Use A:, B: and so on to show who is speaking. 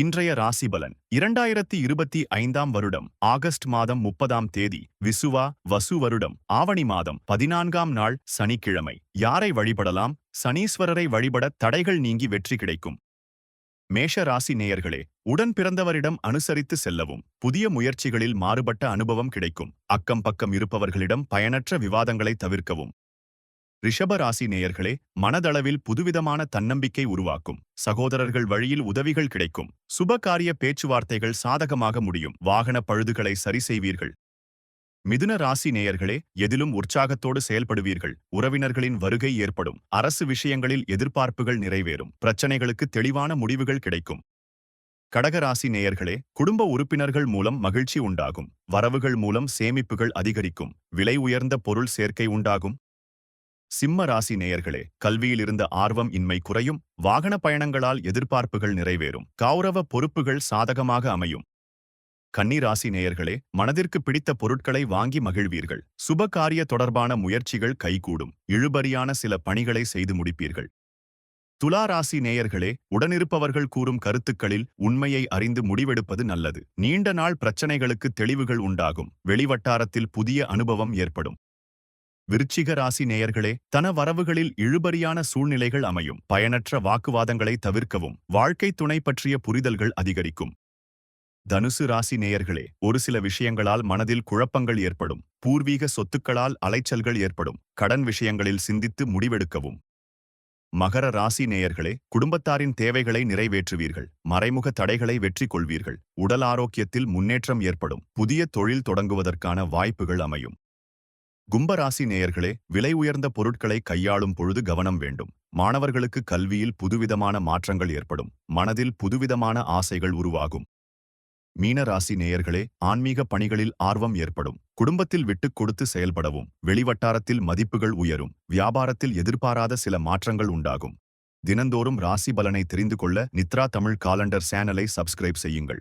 A: இன்றைய ராசிபலன். இரண்டாயிரத்தி இருபத்தி ஐந்தாம் வருடம் ஆகஸ்ட் மாதம் முப்பதாம் தேதி விசுவா வசு வருடம் ஆவணி மாதம் பதினான்காம் நாள் சனிக்கிழமை. யாரை வழிபடலாம்? சனீஸ்வரரை வழிபட தடைகள் நீங்கி வெற்றி கிடைக்கும். மேஷ ராசி நேயர்களே உடன் பிறந்தவரிடம் அனுசரித்து செல்லவும். புதிய முயற்சிகளில் மாறுபட்ட அனுபவம் கிடைக்கும். அக்கம் பக்கம் இருப்பவர்களிடம் பயனற்ற விவாதங்களை தவிர்க்கவும். ரிஷபராசி நேயர்களே மனதளவில் புதுவிதமான தன்னம்பிக்கை உருவாக்கும். சகோதரர்கள் வழியில் உதவிகள் கிடைக்கும். சுபகாரிய பேச்சுவார்த்தைகள் சாதகமாக முடியும். வாகன பழுதுகளை சரி செய்வீர்கள். மிதுன ராசி நேயர்களே எதிலும் உற்சாகத்தோடு செயல்படுவீர்கள். உறவினர்களின் வருகை ஏற்படும். அரசு விஷயங்களில் எதிர்பார்ப்புகள் நிறைவேறும். பிரச்சனைகளுக்கு தெளிவான முடிவுகள் கிடைக்கும். கடகராசி நேயர்களே குடும்ப உறுப்பினர்கள் மூலம் மகிழ்ச்சி உண்டாகும். வரவுகள் மூலம் சேமிப்புகள் அதிகரிக்கும். விலை உயர்ந்த பொருள் சேர்க்கை உண்டாகும். சிம்ம ராசி நேயர்களே கல்வியில் இருந்த ஆர்வம் இன்மை குறையும். வாகன பயணங்களால் எதிர்பார்ப்புகள் நிறைவேறும். கௌரவ பொறுப்புகள் சாதகமாக அமையும். கன்னிராசி நேயர்களே மனதிற்கு பிடித்த பொருட்களை வாங்கி மகிழ்வீர்கள். சுப காரிய தொடர்பான முயற்சிகள் கைகூடும். இழுபறியான சில பணிகளை செய்து முடிப்பீர்கள். துலா ராசி நேயர்களே உடனிருப்பவர்கள் கூறும் கருத்துக்களில் உண்மையை அறிந்து முடிவெடுப்பது நல்லது. நீண்ட நாள் பிரச்சனைகளுக்கு தெளிவுகள் உண்டாகும். வெளிவட்டாரத்தில் புதிய அனுபவம் ஏற்படும். விருச்சிக ராசி நேயர்களே தன வரவுகளில் இழுபறியான சூழ்நிலைகள் அமையும். பயனற்ற வாக்குவாதங்களை தவிர்க்கவும் வாழ்க்கை துணை பற்றிய புரிதல்கள் அதிகரிக்கும். தனுசு ராசி நேயர்களே ஒரு சில விஷயங்களால் மனதில் குழப்பங்கள் ஏற்படும். பூர்வீக சொத்துக்களால் அலைச்சல்கள் ஏற்படும். கடன் விஷயங்களில் சிந்தித்து முடிவெடுக்கவும். மகர ராசி நேயர்களே குடும்பத்தாரின் தேவைகளை நிறைவேற்றுவீர்கள். மறைமுக தடைகளை வெற்றி கொள்வீர்கள் உடல் ஆரோக்கியத்தில் முன்னேற்றம் ஏற்படும். புதிய தொழில் தொடங்குவதற்கான வாய்ப்புகள் அமையும். கும்பராசி நேயர்களே விலை உயர்ந்த பொருட்களை கையாளும் பொழுது கவனம் வேண்டும். மாணவர்களுக்கு கல்வியில் புதுவிதமான மாற்றங்கள் ஏற்படும். மனதில் புதுவிதமான ஆசைகள் உருவாகும். மீனராசி நேயர்களே ஆன்மீக பணிகளில் ஆர்வம் ஏற்படும். குடும்பத்தில் விட்டுக் கொடுத்து செயல்படவும். வெளிவட்டாரத்தில் மதிப்புகள் உயரும். வியாபாரத்தில் எதிர்பாராத சில மாற்றங்கள் உண்டாகும். தினந்தோறும் ராசி பலனை தெரிந்து கொள்ள நித்ரா தமிழ் காலண்டர் சேனலை சப்ஸ்கிரைப் செய்யுங்கள்.